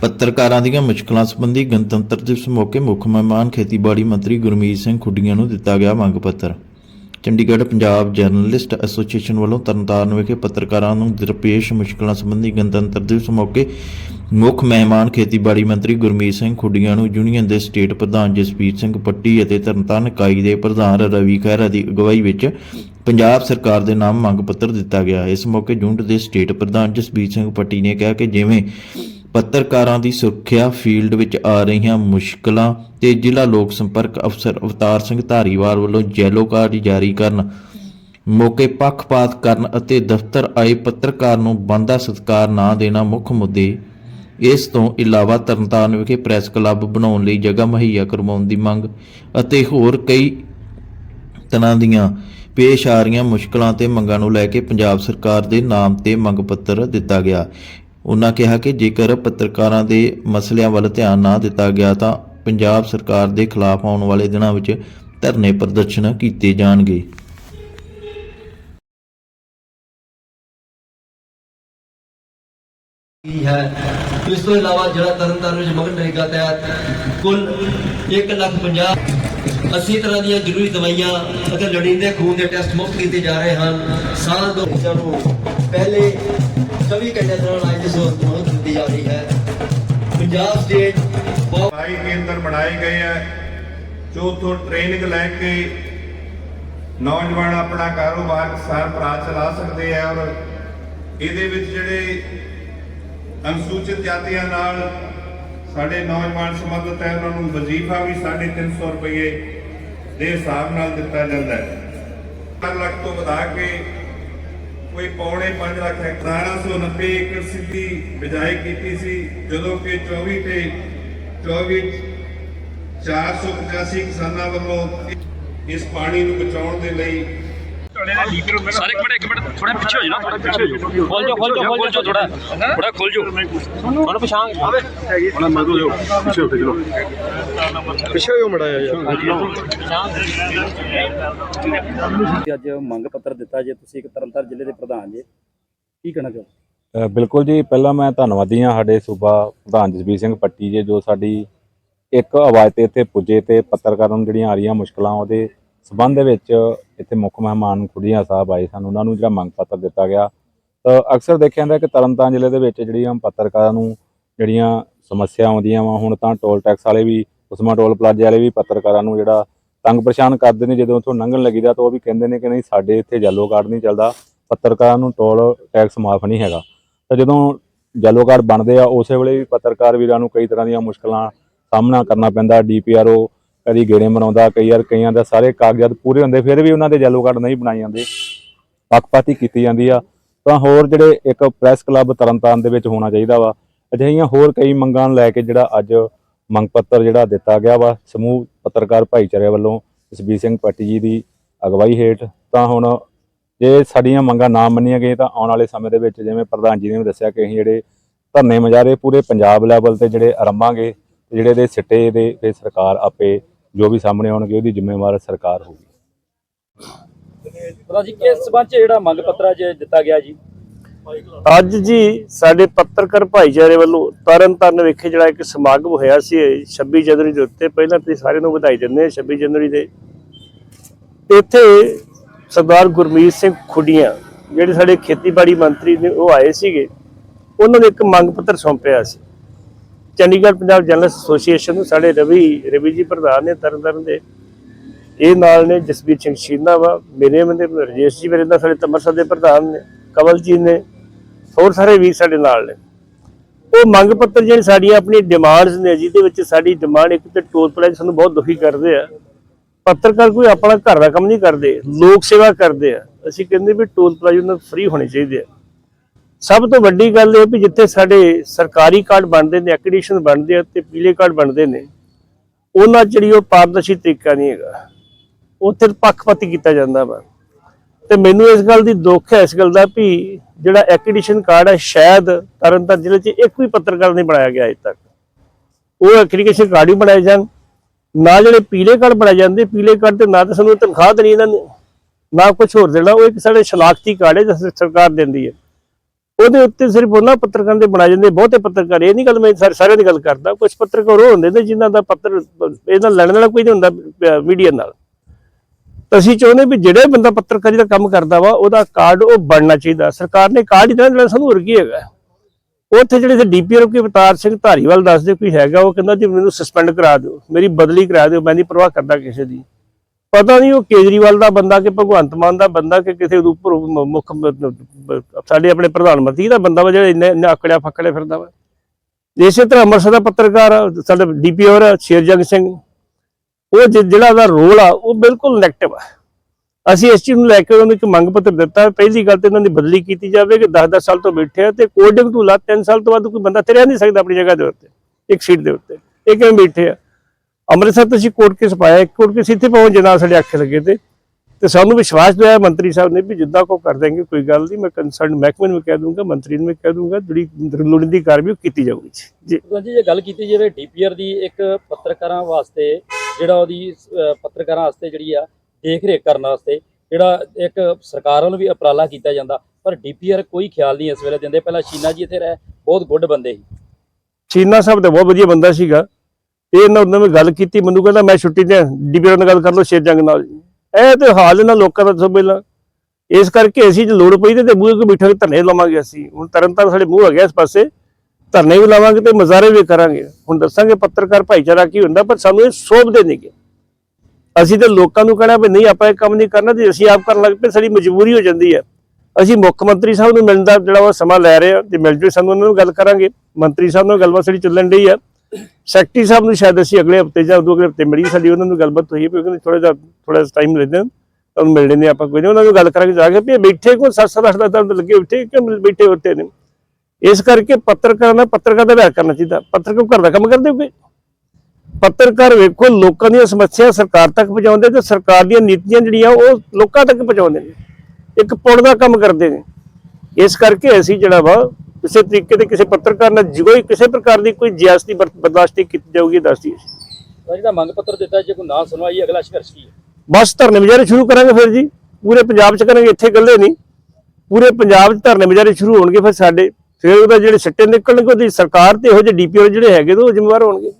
ਪੱਤਰਕਾਰਾਂ ਦੀਆਂ ਮੁਸ਼ਕਲਾਂ ਸੰਬੰਧੀ ਗਣਤੰਤਰ ਦਿਵਸ ਮੌਕੇ ਮੁੱਖ ਮਹਿਮਾਨ ਖੇਤੀਬਾੜੀ ਮੰਤਰੀ ਗੁਰਮੀਤ ਸਿੰਘ ਖੁੱਡੀਆਂ ਨੂੰ ਦਿੱਤਾ ਗਿਆ ਮੰਗ ਪੱਤਰ। ਚੰਡੀਗੜ੍ਹ ਪੰਜਾਬ ਜਰਨਲਿਸਟ ਐਸੋਸੀਏਸ਼ਨ ਵੱਲੋਂ ਤਰਨਤਾਰਨ ਵਿਖੇ ਪੱਤਰਕਾਰਾਂ ਨੂੰ ਦਰਪੇਸ਼ ਮੁਸ਼ਕਲਾਂ ਸੰਬੰਧੀ ਗਣਤੰਤਰ ਦਿਵਸ ਮੌਕੇ ਮੁੱਖ ਮਹਿਮਾਨ ਖੇਤੀਬਾੜੀ ਮੰਤਰੀ ਗੁਰਮੀਤ ਸਿੰਘ ਖੁੱਡੀਆਂ ਨੂੰ ਯੂਨੀਅਨ ਦੇ ਸਟੇਟ ਪ੍ਰਧਾਨ ਜਸਪੀਰ ਸਿੰਘ ਪੱਟੀ ਅਤੇ ਤਰਨਤਾਰਨ ਇਕਾਈ ਦੇ ਪ੍ਰਧਾਨ ਰਵੀ ਖਹਿਰਾ ਦੀ ਅਗਵਾਈ ਵਿੱਚ ਪੰਜਾਬ ਸਰਕਾਰ ਦੇ ਨਾਮ ਮੰਗ ਪੱਤਰ ਦਿੱਤਾ ਗਿਆ। ਇਸ ਮੌਕੇ ਜੁੰਡ ਦੇ ਸਟੇਟ ਪ੍ਰਧਾਨ ਜਸਪੀਰ ਸਿੰਘ ਪੱਟੀ ਨੇ ਕਿਹਾ ਕਿ ਜਿਵੇਂ ਪੱਤਰਕਾਰਾਂ ਦੀ ਸੁਰੱਖਿਆ ਫੀਲਡ ਵਿੱਚ ਆ ਰਹੀਆਂ ਮੁਸ਼ਕਲਾਂ ਤੇ ਜ਼ਿਲ੍ਹਾ ਲੋਕ ਸੰਪਰਕ ਅਫਸਰ ਅਵਤਾਰ ਸਿੰਘ ਧਾਰੀਵਾਲ ਵੱਲੋਂ ਜੈਲੋ ਕਾਰਡ ਜਾਰੀ ਕਰਨ, ਮੌਕੇ ਪੱਖਪਾਤ ਕਰਨ ਅਤੇ ਦਫ਼ਤਰ ਆਏ ਪੱਤਰਕਾਰ ਨੂੰ ਬੰਦਾ ਸਤਕਾਰ ਨਾ ਦੇਣਾ ਮੁੱਖ ਮੁੱਦੇ। ਇਸ ਤੋਂ ਇਲਾਵਾ ਤਰਨਤਾਰਨ ਵਿਖੇ ਪ੍ਰੈਸ ਕਲੱਬ ਬਣਾਉਣ ਲਈ ਜਗ੍ਹਾ ਮੁਹੱਈਆ ਕਰਵਾਉਣ ਦੀ ਮੰਗ ਅਤੇ ਹੋਰ ਕਈ ਤਰ੍ਹਾਂ ਦੀਆਂ ਪੇਸ਼ ਆ ਰਹੀਆਂ ਮੁਸ਼ਕਲਾਂ ਤੇ ਮੰਗਾਂ ਨੂੰ ਲੈ ਕੇ ਪੰਜਾਬ ਸਰਕਾਰ ਦੇ ਨਾਮ ਤੇ ਮੰਗ ਪੱਤਰ ਦਿੱਤਾ ਗਿਆ। ਉਹਨਾਂ ਕਿਹਾ ਕਿ ਜੇਕਰ ਪੱਤਰਕਾਰਾਂ ਦੇ ਮਸਲਿਆਂ ਵੱਲ ਧਿਆਨ ਨਾ ਦਿੱਤਾ ਗਿਆ ਤਾਂ ਪੰਜਾਬ ਸਰਕਾਰ ਦੇ ਖਿਲਾਫ ਆਉਣ ਵਾਲੇ ਦਿਨਾਂ ਵਿੱਚ ਧਰਨੇ ਪ੍ਰਦਰਸ਼ਨ ਕੀਤੇ ਜਾਣਗੇ। ਕੀ ਹੈ? ਇਸ ਤੋਂ ਇਲਾਵਾ ਜਿਹੜਾ ਤਰਨਤਾਰਨ ਵਿੱਚ ਮਗਨ ਨਰੇਗਾ ਤਹਿਤ ਕੁੱਲ 1 ਲੱਖ 50 ਅੱਸੀ ਤਰ੍ਹਾਂ ਦੀਆਂ ਜ਼ਰੂਰੀ ਦਵਾਈਆਂ ਅਤੇ ਲੋੜੀਂਦੇ ਖੂਨ ਦੇ ਟੈਸਟ ਮੁਫਤ ਕੀਤੇ ਜਾ ਰਹੇ ਹਨ। ਸਾਲ ਦੋ ਨੂੰ ਪਹਿਲੇ 24 ਘੰਟੇ ਦੌਰਾਨ ਅੱਜ ਦੀ ਸਹੂਲਤ ਮੁਹੱਈਆ ਦਿੱਤੀ ਜਾ ਰਹੀ ਹੈ। ਪੰਜਾਬ ਸਟੇਟ ਬਹੁਤ ਕੇਂਦਰ ਬਣਾਏ ਗਏ ਹੈ ਜੋ ਉੱਥੋਂ ਟ੍ਰੇਨਿੰਗ ਲੈ ਕੇ ਨੌਜਵਾਨ ਆਪਣਾ ਕਾਰੋਬਾਰ ਕਿਸਾਨ ਭਰਾ ਚਲਾ ਸਕਦੇ ਆ ਔਰ ਇਹਦੇ ਵਿੱਚ ਜਿਹੜੇ ਅਨੁਸੂਚਿਤ ਜਾਤੀਆਂ ਨਾਲ ਸਾਡੇ ਨੌਜਵਾਨ ਸੰਬੰਧਿਤ ਹੈ, ਉਹਨਾਂ ਨੂੰ ਵਜ਼ੀਫਾ ਵੀ 350 ਰੁਪਏ ਦੇ ਹਿਸਾਬ ਨਾਲ ਦਿੱਤਾ ਜਾਂਦਾ ਹੈ। 5 ਲੱਖ ਤੋਂ ਵਧਾ ਕੇ ਕੋਈ ਪੌਣੇ 5 ਲੱਖ ਹੈਕਟਰ 1790 ਏਕੜ ਸਿੱਧੀ ਬਿਜਾਈ ਕੀਤੀ ਸੀ, ਜਦੋਂ ਕਿ 24 ਤੇ 24 485 ਕਿਸਾਨਾਂ ਵੱਲੋਂ ਇਸ ਪਾਣੀ ਨੂੰ ਬਚਾਉਣ ਦੇ ਲਈ ਸਾਰੇ ਇੱਕ ਮਿੰਟ ਇੱਕ ਮਿੰਟ ਥੋੜਾ ਪਿੱਛੇ ਹੋ ਜਾਓ ਨਾ। ਥੋੜਾ ਪਿੱਛੇ ਹੋ ਜਾਓ ਖੋਲ ਜਾਓ ਖੋਲ ਜਾਓ ਖੋਲ ਜਾਓ ਥੋੜਾ ਥੋੜਾ ਖੋਲ ਜਾਓ। ਹੁਣ ਪਛਾਣ। ਜੋ ਪਿੱਛੇ ਚਲੋ। ਪਿੱਛੇ ਹੋ ਮੜਾ ਅੱਜ ਮੰਗ ਪੱਤਰ ਦਿੱਤਾ ਜੇ ਤੁਸੀਂ ਇੱਕ ਤਰਨਤਾਰਨ ਜ਼ਿਲ੍ਹੇ ਦੇ ਪ੍ਰਧਾਨ ਜੇ ਕੀ ਕਹਿਣਾ ਚਾਹੋ ਬਿਲਕੁਲ ਜੀ ਪਹਿਲਾਂ ਮੈਂ ਧੰਨਵਾਦੀ ਹਾਂ ਸਾਡੇ ਸੂਬਾ ਪ੍ਰਧਾਨ ਜਸਬੀਰ ਸਿੰਘ ਪੱਟੀ ਜੀ ਜੋ ਸਾਡੀ ਇੱਕ ਆਵਾਜ਼ ਤੇ ਇੱਥੇ ਪੁੱਜੇ ਤੇ ਪੱਤਰਕਾਰਾਂ ਨੂੰ ਜਿਹੜੀਆਂ ਆ ਰਹੀਆਂ ਮੁਸ਼ਕਲਾਂ ਉਹਦੇ ਸਬੰਧ ਦੇ ਵਿੱਚ ਇੱਥੇ ਮੁੱਖ ਮਹਿਮਾਨ ਖੁੱਡੀਆਂ ਸਾਹਿਬ ਆਏ ਸਨ। ਉਹਨਾਂ ਨੂੰ ਜਿਹੜਾ ਮੰਗ ਪੱਤਰ ਦਿੱਤਾ ਗਿਆ, ਤਾਂ ਅਕਸਰ ਦੇਖਿਆ ਜਾਂਦਾ ਕਿ ਤਰਨਤਾਰਨ ਜ਼ਿਲ੍ਹੇ ਦੇ ਵਿੱਚ ਜਿਹੜੀਆਂ ਪੱਤਰਕਾਰਾਂ ਨੂੰ ਜਿਹੜੀਆਂ ਸਮੱਸਿਆ ਆਉਂਦੀਆਂ ਵਾ, ਹੁਣ ਤਾਂ ਟੋਲ ਟੈਕਸ ਵਾਲੇ ਵੀ ਉਸਮਾ ਟੋਲ ਪਲਾਜ਼ੇ ਵਾਲੇ ਵੀ ਪੱਤਰਕਾਰਾਂ ਨੂੰ ਜਿਹੜਾ ਤੰਗ ਪਰੇਸ਼ਾਨ ਕਰਦੇ ਨੇ, ਜਦੋਂ ਉੱਥੋਂ ਲੰਘਣ ਲੱਗੀਦਾ ਤਾਂ ਉਹ ਵੀ ਕਹਿੰਦੇ ਨੇ ਕਿ ਨਹੀਂ, ਸਾਡੇ ਇੱਥੇ ਜੈਲੋ ਕਾਰਡ ਨਹੀਂ ਚੱਲਦਾ, ਪੱਤਰਕਾਰਾਂ ਨੂੰ ਟੋਲ ਟੈਕਸ ਮਾਫ ਨਹੀਂ ਹੈਗਾ। ਤਾਂ ਜਦੋਂ ਯੈਲੋ ਕਾਰਡ ਬਣਦੇ ਆ, ਉਸੇ ਵੇਲੇ ਵੀ ਪੱਤਰਕਾਰ ਵੀਰਾਂ ਨੂੰ ਕਈ ਤਰ੍ਹਾਂ ਦੀਆਂ ਮੁਸ਼ਕਲਾਂ ਸਾਹਮਣਾ ਕਰਨਾ ਪੈਂਦਾ ਡੀਪੀਆਰਓ ਕਦੀ ਗੇੜੇ ਮਰਾਉਂਦਾ, ਕਈ ਵਾਰ ਕਈਆਂ ਦਾ ਸਾਰੇ ਕਾਗਜ਼ਾਤ ਪੂਰੇ ਹੁੰਦੇ, ਫਿਰ ਵੀ ਉਹਨਾਂ ਦੇ ਯੈਲੋ ਕਾਰਡ ਨਹੀਂ ਬਣਾਏ ਜਾਂਦੇ। ਪੱਖਪਾਤੀ ਕੀਤੀ ਜਾਂਦੀ ਆ। ਤਾਂ ਹੋਰ ਜਿਹੜੇ ਇੱਕ ਪ੍ਰੈਸ ਕਲੱਬ ਤਰਨਤਾਰਨ ਦੇ ਵਿੱਚ ਹੋਣਾ ਚਾਹੀਦਾ ਵਾ। ਅਜਿਹੀਆਂ ਹੋਰ ਕਈ ਮੰਗਾਂ ਨੂੰ ਲੈ ਕੇ ਜਿਹੜਾ ਅੱਜ ਮੰਗ ਪੱਤਰ ਜਿਹੜਾ ਦਿੱਤਾ ਗਿਆ ਵਾ, ਸਮੂਹ ਪੱਤਰਕਾਰ ਭਾਈਚਾਰੇ ਵੱਲੋਂ ਜਸਬੀਰ ਸਿੰਘ ਪੱਟੀ ਜੀ ਦੀ ਅਗਵਾਈ ਹੇਠ। ਤਾਂ ਹੁਣ ਜੇ ਸਾਡੀਆਂ ਮੰਗਾਂ ਨਾ ਮੰਨੀਆਂ ਗਈਆਂ ਤਾਂ ਆਉਣ ਵਾਲੇ ਸਮੇਂ ਦੇ ਵਿੱਚ ਜਿਵੇਂ ਪ੍ਰਧਾਨ ਜੀ ਨੇ ਵੀ ਦੱਸਿਆ ਕਿ ਅਸੀਂ ਜਿਹੜੇ ਧਰਨੇ ਮੁਜ਼ਾਹਰੇ ਪੂਰੇ ਪੰਜਾਬ ਲੈਵਲ ਤੇ ਜਿਹੜੇ ਆਰੰਭਾਂਗੇ ਜਿਹੜੇ ਦੇ ਸਿੱਟੇ ਦੇ ਤੇ ਸਰਕਾਰ ਆਪੇ ਜੋ ਵੀ ਸਾਹਮਣੇ ਆਉਣਗੇ ਉਹਦੀ ਜ਼ਿੰਮੇਵਾਰ ਸਰਕਾਰ ਹੋਊਗੀ। ਪ੍ਰਧਾਨ ਜੀ ਕਿਸ ਸਬੰਧ ਚ ਜਿਹੜਾ ਮੰਗ ਪੱਤਰ ਅੱਜ ਦਿੱਤਾ ਗਿਆ ਜੀ? ਅੱਜ ਜੀ ਸਾਡੇ ਪੱਤਰਕਾਰ ਭਾਈਚਾਰੇ ਵੱਲੋਂ ਤਰਨ ਤਾਰਨ ਵਿਖੇ ਜਿਹੜਾ ਇੱਕ ਸਮਾਗਮ ਹੋਇਆ ਸੀ 26 ਜਨਵਰੀ ਦੇ ਉੱਤੇ। ਪਹਿਲਾਂ ਤੁਸੀਂ ਸਾਰਿਆਂ ਨੂੰ ਵਧਾਈ ਦਿੰਦੇ ਹਾਂ 26 ਜਨਵਰੀ ਦੇ। ਇੱਥੇ ਸਰਦਾਰ ਗੁਰਮੀਤ ਸਿੰਘ ਖੁੱਡੀਆਂ ਜਿਹੜੇ ਸਾਡੇ ਖੇਤੀਬਾੜੀ ਮੰਤਰੀ ਨੇ ਉਹ ਆਏ ਸੀਗੇ। ਉਹਨਾਂ ਨੇ ਇੱਕ ਮੰਗ ਪੱਤਰ ਸੌਂਪਿਆ ਸੀ। ਚੰਡੀਗੜ੍ਹ ਪੰਜਾਬ ਜਰਨਲਿਸਟ ਐਸੋਸੀਏਸ਼ਨ ਨੂੰ ਸਾਡੇ ਰਵੀ ਰਵੀ ਜੀ ਪ੍ਰਧਾਨ ਨੇ ਤਰਨ ਤਾਰਨ ਦੇ। ਇਹ ਨਾਲ ਨੇ ਜਸਵੀਰ ਸਿੰਘ ਸ਼ੀਨਾ ਵਾ ਮੇਰੇ ਬੰਦੇ ਰਜੇਸ਼ ਜੀ ਮੇਰੇ ਨਾਲ, ਸਾਡੇ ਤਮਰਸਰ ਦੇ ਪ੍ਰਧਾਨ ਨੇ ਕਮਲ ਜੀ ਨੇ, ਹੋਰ ਸਾਰੇ ਵੀਰ ਸਾਡੇ ਨਾਲ ਨੇ। ਉਹ ਮੰਗ ਪੱਤਰ ਜਿਹੜੇ ਸਾਡੀਆਂ ਆਪਣੀ ਡਿਮਾਂਡਸ ਨੇ ਜਿਹਦੇ ਵਿੱਚ ਸਾਡੀ ਡਿਮਾਂਡ ਇੱਕ ਤੇ ਟੋਲ ਪਲਾਜ਼ਾ ਸਾਨੂੰ ਬਹੁਤ ਦੁਖੀ ਕਰਦੇ ਆ। ਪੱਤਰਕਾਰ ਕੋਈ ਆਪਣਾ ਘਰ ਦਾ ਕੰਮ ਨਹੀਂ ਕਰਦੇ, ਲੋਕ ਸੇਵਾ ਕਰਦੇ ਆ। ਅਸੀਂ ਕਹਿੰਦੇ ਵੀ ਟੋਲ ਪਲਾਜ਼ਾ ਉਹਨਾਂ ਫ੍ਰੀ ਹੋਣੇ ਚਾਹੀਦੇ ਆ। ਸਭ ਤੋਂ ਵੱਡੀ ਗੱਲ ਇਹ ਵੀ ਜਿੱਥੇ ਸਾਡੇ ਸਰਕਾਰੀ ਕਾਰਡ ਬਣਦੇ ਨੇ, ਐਕ੍ਰੀਡੇਸ਼ਨ ਬਣਦੇ ਆ ਤੇ ਪੀਲੇ ਕਾਰਡ ਬਣਦੇ ਨੇ, ਉਹਨਾਂ 'ਚ ਜਿਹੜੀ ਉਹ ਪਾਰਦਰਸ਼ੀ ਤਰੀਕਾ ਨਹੀਂ ਹੈਗਾ। ਉੱਥੇ ਪੱਖਪਾਤੀ ਕੀਤਾ ਜਾਂਦਾ ਵਾ। ਤੇ ਮੈਨੂੰ ਇਸ ਗੱਲ ਦੀ ਦੁੱਖ ਹੈ, ਇਸ ਗੱਲ ਦਾ ਵੀ ਜਿਹੜਾ ਐਕ੍ਰੀਡੇਸ਼ਨ ਕਾਰਡ ਹੈ, ਸ਼ਾਇਦ ਤਰਨਤਾਰਨ ਜ਼ਿਲ੍ਹੇ 'ਚ ਇੱਕ ਵੀ ਪੱਤਰਕਾਰ ਨਹੀਂ ਬਣਾਇਆ ਗਿਆ ਅਜੇ ਤੱਕ। ਉਹ ਐਕ੍ਰੀਡੇਸ਼ਨ ਕਾਰਡ ਹੀ ਬਣਾਏ ਜਾਣ। ਨਾ ਜਿਹੜੇ ਪੀਲੇ ਕਾਰਡ ਬਣਾਏ ਜਾਂਦੇ, ਪੀਲੇ ਕਾਰਡ ਤੇ ਨਾ ਤਾਂ ਸਾਨੂੰ ਤਨਖਾਹ ਦੇਣੀ ਇਹਨਾਂ ਨੇ, ਨਾ ਕੁਝ ਹੋਰ ਦੇਣਾ। ਉਹ ਇੱਕ ਸਾਡੇ ਸ਼ਨਾਖਤੀ ਕਾਰਡ ਹੈ, ਜਿਸ ਸਰਕਾਰ ਦਿੰਦੀ ਹੈ। ਉਹਦੇ ਉੱਤੇ ਸਿਰਫ ਉਹਨਾਂ ਪੱਤਰਕਾਰਾਂ ਦੇ ਬਣਾ ਜਾਂਦੇ ਬਹੁਤੇ ਪੱਤਰਕਾਰ, ਇਹ ਨਹੀਂ ਗੱਲ ਮੈਂ ਸਾਰਿਆਂ ਦੀ ਗੱਲ ਕਰਦਾ ਕੁਝ ਪੱਤਰਕਾਰ ਉਹ ਹੁੰਦੇ ਨੇ ਜਿਨ੍ਹਾਂ ਦਾ ਪੱਤਰ ਇਹਨਾਂ ਲੈਣ ਵਾਲਾ ਕੋਈ ਨਹੀਂ ਹੁੰਦਾ ਮੀਡੀਆ ਨਾਲ। ਅਸੀਂ ਚਾਹੁੰਦੇ ਵੀ ਜਿਹੜੇ ਬੰਦਾ ਪੱਤਰਕਾਰੀ ਦਾ ਕੰਮ ਕਰਦਾ ਵਾ, ਉਹਦਾ ਕਾਰਡ ਉਹ ਬਣਨਾ ਚਾਹੀਦਾ। ਸਰਕਾਰ ਨੇ ਕਾਰਡ ਹੀ ਦੇਣਾ ਜਿਹੜਾ ਸਾਨੂੰ ਹੋਰ ਕੀ ਹੈਗਾ? ਉੱਥੇ ਜਿਹੜੇ ਸੀ ਡੀਪੀਆਰ ਕੀ ਅਵਤਾਰ ਸਿੰਘ ਧਾਰੀਵਾਲ ਦੱਸਦੇ ਕੋਈ ਹੈਗਾ, ਉਹ ਕਹਿੰਦਾ ਜੀ ਮੈਨੂੰ ਸਸਪੈਂਡ ਕਰਾ ਦਿਓ, ਮੇਰੀ ਬਦਲੀ ਕਰਾ ਦਿਓ, ਮੈਂ ਨਹੀਂ ਪਰਵਾਹ ਕਰਦਾ ਕਿਸੇ ਦੀ। ਪਤਾ ਨਹੀਂ ਉਹ ਕੇਜਰੀਵਾਲ ਦਾ ਬੰਦਾ ਕਿ ਭਗਵੰਤ ਮਾਨ ਦਾ ਬੰਦਾ ਕਿ ਕਿਸੇ ਉੱਪਰ ਮੁੱਖ ਸਾਡੇ ਆਪਣੇ ਪ੍ਰਧਾਨ ਮੰਤਰੀ ਦਾ ਬੰਦਾ ਵਾ ਜਿਹੜਾ ਇੰਨੇ ਇੰਨੇ ਆਕੜਿਆ ਫੱਕੜਿਆ ਫਿਰਦਾ ਵਾ। ਇਸੇ ਤਰ੍ਹਾਂ ਅੰਮ੍ਰਿਤਸਰ ਦਾ ਪੱਤਰਕਾਰ ਆ, ਸਾਡਾ ਡੀਪੀਆਰ ਸ਼ੇਰਜੰਗ ਸਿੰਘ ਉਹ ਜਿਹੜਾ ਉਹਦਾ ਰੋਲ ਆ ਉਹ ਬਿਲਕੁਲ ਨੈਗੇਟਿਵ ਆ। ਅਸੀਂ ਇਸ ਚੀਜ਼ ਨੂੰ ਲੈ ਕੇ ਉਹਨਾਂ ਨੂੰ ਇੱਕ ਮੰਗ ਪੱਤਰ ਦਿੱਤਾ ਪਹਿਲੀ ਗੱਲ ਤੇ ਇਹਨਾਂ ਦੀ ਬਦਲੀ ਕੀਤੀ ਜਾਵੇ ਕਿ 10-10 ਸਾਲ ਤੋਂ ਬੈਠੇ ਆ ਤੇ ਕੋਡਿੰਗ ਤੋਂ ਲਾ 3 ਸਾਲ ਤੋਂ ਬਾਅਦ ਕੋਈ ਬੰਦਾ ਤੇ ਰਹਿ ਨਹੀਂ ਸਕਦਾ ਆਪਣੀ ਜਗ੍ਹਾ ਦੇ ਉੱਤੇ ਇੱਕ ਸੀਟ ਦੇ ਉੱਤੇ ਇਹ ਕਿਵੇਂ ਬੈਠੇ ਆ? ਅੰਮ੍ਰਿਤਸਰ ਤੋਂ ਅਸੀਂ ਕੋਰਟ ਕੇਸ ਪਾਇਆ ਕੋਰਟ ਕੇਸ ਇੱਥੇ ਪਹੁੰਚ ਜਨਾ ਸਾਡੇ ਅੱਖੇ ਲੱਗੇ ਤੇ। ਤੇ ਸਾਨੂੰ ਵਿਸ਼ਵਾਸ ਦਿਵਾਇਆ ਮੰਤਰੀ ਸਾਹਿਬ ਨੇ ਵੀ ਜਿੱਦਾਂ ਕੋ ਕਰ ਦੇਣਗੇ ਕੋਈ ਗੱਲ ਨਹੀਂ ਮੈਂ ਕੰਸਰਨ ਮਹਿਕਮੇ ਨੂੰ ਕਹਿ ਦੂੰਗਾ ਮੰਤਰੀ ਨੂੰ ਕਹਿ ਦੂੰਗਾ ਜਿਹੜੀ ਲੋੜੀਂਦੀ ਕਾਰਵਾਈ ਉਹ ਕੀਤੀ ਜਾਊਗੀ ਜੀ। ਜੀ। ਜੀ ਗੱਲ ਕੀਤੀ ਜਾਵੇ ਡੀਪੀਆਰ ਦੀ ਇੱਕ ਪੱਤਰਕਾਰਾਂ ਵਾਸਤੇ ਜਿਹੜਾ ਉਹਦੀ ਪੱਤਰਕਾਰਾਂ ਵਾਸਤੇ ਜਿਹੜੀ ਆ ਦੇਖ ਰੇਖ ਕਰਨ ਵਾਸਤੇ ਜਿਹੜਾ ਇੱਕ ਸਰਕਾਰ ਵੱਲੋਂ ਵੀ ਉਪਰਾਲਾ ਕੀਤਾ ਜਾਂਦਾ ਪਰ ਡੀਪੀਆਰ ਕੋਈ ਖਿਆਲ ਨਹੀਂ ਇਸ ਵੇਲੇ ਦਿੰਦੇ। ਪਹਿਲਾਂ ਸ਼ੀਨਾ ਜੀ ਇੱਥੇ ਰਹੇ ਬਹੁਤ ਗੁੱਡ ਬੰਦੇ ਸੀ। ਚੀਨਾ ਸਾਹਿਬ ਤਾਂ ਬਹੁਤ ਵਧੀਆ ਬੰਦਾ ਸੀਗਾ। ਇਹ ਇਹਨਾਂ ਉਹਨਾਂ ਨੇ ਗੱਲ ਕੀਤੀ, ਮੈਨੂੰ ਕਹਿੰਦਾ ਮੈਂ ਛੁੱਟੀ ਤੇ ਡੀਪੀਆਰ ਨਾਲ ਗੱਲ ਕਰ ਲਓ ਸ਼ੇਰ ਜੰਗ ਨਾਲ। ਇਹ ਤੇ ਹਾਲ ਇਹਨਾਂ ਲੋਕਾਂ ਦਾ ਸਭ ਪਹਿਲਾਂ ਇਸ ਕਰਕੇ ਅਸੀਂ ਜੇ ਲੋੜ ਪਈ ਤੇ ਤੇ ਮੂਹਰੇ ਕੋ ਬਿਠਾ ਕੇ ਧਰਨੇ ਲਾਵਾਂਗੇ ਅਸੀਂ। ਹੁਣ ਤਰਨ ਤਾਰਨ ਸਾਡੇ ਮੂੰਹ ਹੈਗਾ ਇਸ ਪਾਸੇ। ਧਰਨੇ ਵੀ ਲਾਵਾਂਗੇ ਤੇ ਮਜ਼ਾਰੇ ਵੀ ਕਰਾਂਗੇ। ਹੁਣ ਦੱਸਾਂਗੇ ਪੱਤਰਕਾਰ ਭਾਈਚਾਰਾ ਕੀ ਹੁੰਦਾ, ਪਰ ਸਾਨੂੰ ਇਹ ਸੋਭਦੇ ਨਹੀਂਗੇ ਅਸੀਂ ਤੇ ਲੋਕਾਂ ਨੂੰ ਕਹਿਣਾ ਵੀ ਨਹੀਂ, ਆਪਾਂ ਇਹ ਕੰਮ ਨਹੀਂ ਕਰਨਾ, ਤੇ ਅਸੀਂ ਆਪ ਕਰਨ ਲੱਗ ਪਏ, ਸਾਡੀ ਮਜਬੂਰੀ ਹੋ ਜਾਂਦੀ ਹੈ। ਅਸੀਂ ਮੁੱਖ ਮੰਤਰੀ ਸਾਹਿਬ ਨੂੰ ਮਿਲਣ ਦਾ ਜਿਹੜਾ ਉਹ ਸਮਾਂ ਲੈ ਰਹੇ ਆ ਤੇ ਮਿਲ ਜੂ, ਸਾਨੂੰ ਉਹਨਾਂ ਨੂੰ ਗੱਲ ਕਰਾਂਗੇ। ਮੰਤਰੀ ਸਾਹਿਬ ਨਾਲ ਗੱਲਬਾਤ ਸਾਡੀ ਚੱਲਣ ਡਈ ਆ ਸੈਕਟਰੀ ਸਾਹਿਬ ਨੂੰ ਸ਼ਾਇਦ ਅਸੀਂ ਅਗਲੇ ਹਫ਼ਤੇ ਜਾਂ ਉਦੋਂ ਅਗਲੇ ਹਫ਼ਤੇ ਮਿਲੀ ਸਾਡੀ ਉਹਨਾਂ ਨੂੰ ਗੱਲਬਾਤ ਹੋਈ ਵੀ ਉਹ ਕਹਿੰਦੇ ਥੋੜਾ ਜਿਹਾ ਟਾਈਮ ਲੈਂਦੇ ਤੁਹਾਨੂੰ ਮਿਲ ਲੈਂਦੇ ਆਪਾਂ ਕੋਈ ਨਹੀਂ, ਉਹਨਾਂ ਨੂੰ ਗੱਲ ਕਰਾਂਗੇ ਜਾ ਕੇ ਵੀ ਇਹ ਬੈਠੇ ਕੋ 7-7 8 10 ਲੱਗੇ ਬੈਠੇ ਕਿ ਬੈਠੇ ਹੁੰਦੇ ਨੇ? ਇਸ ਕਰਕੇ ਪੱਤਰਕਾਰਾਂ ਦਾ ਪੱਤਰਕਾਰ ਦਾ ਵਿਆਹ ਕਰਨਾ ਚਾਹੀਦਾ। ਪੱਤਰਕਾਰ ਘਰ ਦਾ ਕੰਮ ਕਰਦੇ ਹੋਗੇ ਪੱਤਰਕਾਰ ਵੇਖੋ, ਲੋਕਾਂ ਦੀਆਂ ਸਮੱਸਿਆ ਸਰਕਾਰ ਤੱਕ ਪਹੁੰਚਾਉਂਦੇ ਤੇ ਸਰਕਾਰ ਦੀਆਂ ਨੀਤੀਆਂ ਜਿਹੜੀਆਂ ਉਹ ਲੋਕਾਂ ਤੱਕ ਪਹੁੰਚਾਉਂਦੇ ਨੇ। ਇੱਕ ਪੁੱਲ ਦਾ ਕੰਮ ਕਰਦੇ ਨੇ। ਇਸ ਕਰਕੇ ਅਸੀਂ ਜਿਹੜਾ ਵਾ ਕਿਸੇ ਤਰੀਕੇ ਤੇ ਕਿਸੇ ਪੱਤਰਕਾਰ ਨਾਲ ਜ- ਕੋਈ ਕਿਸੇ ਪ੍ਰਕਾਰ ਦੀ ਕੋਈ ਜਿਆਸਤੀ ਬਰ- ਬਰਦਾਸ਼ਤ ਨਹੀਂ ਕੀਤੀ ਜਾਊਗੀ ਦੱਸਦੀ ਤਾਂ ਜਿਹੜਾ ਮੰਗ ਪੱਤਰ ਦਿੱਤਾ ਜੇ ਕੋਈ ਨਾ ਸੁਣਵਾਈ ਅਗਲਾ ਸੰਘਰਸ਼ ਕੀ ਹੈ? ਬਸ ਧਰਨੇ ਵਿਚਾਰੇ ਸ਼ੁਰੂ ਕਰਾਂਗੇ ਫਿਰ ਜੀ। ਪੂਰੇ ਪੰਜਾਬ 'ਚ ਕਰਾਂਗੇ ਇੱਥੇ ਇਕੱਲੇ ਨਹੀਂ। ਪੂਰੇ ਪੰਜਾਬ 'ਚ ਧਰਨੇ ਵਿਚਾਰੇ ਸ਼ੁਰੂ ਹੋਣਗੇ ਫਿਰ ਸਾਡੇ। ਫਿਰ ਉਹਦਾ ਜਿਹੜੇ ਸਿੱਟੇ ਨਿਕਲਣਗੇ ਉਹਦੀ ਸਰਕਾਰ ਤੇ ਇਹੋ ਜਿਹੇ ਡੀਪੀਓ ਜਿਹੜੇ ਹੈਗੇ ਉਹ ਜ਼ਿੰਮੇਵਾਰ ਹੋਣਗੇ।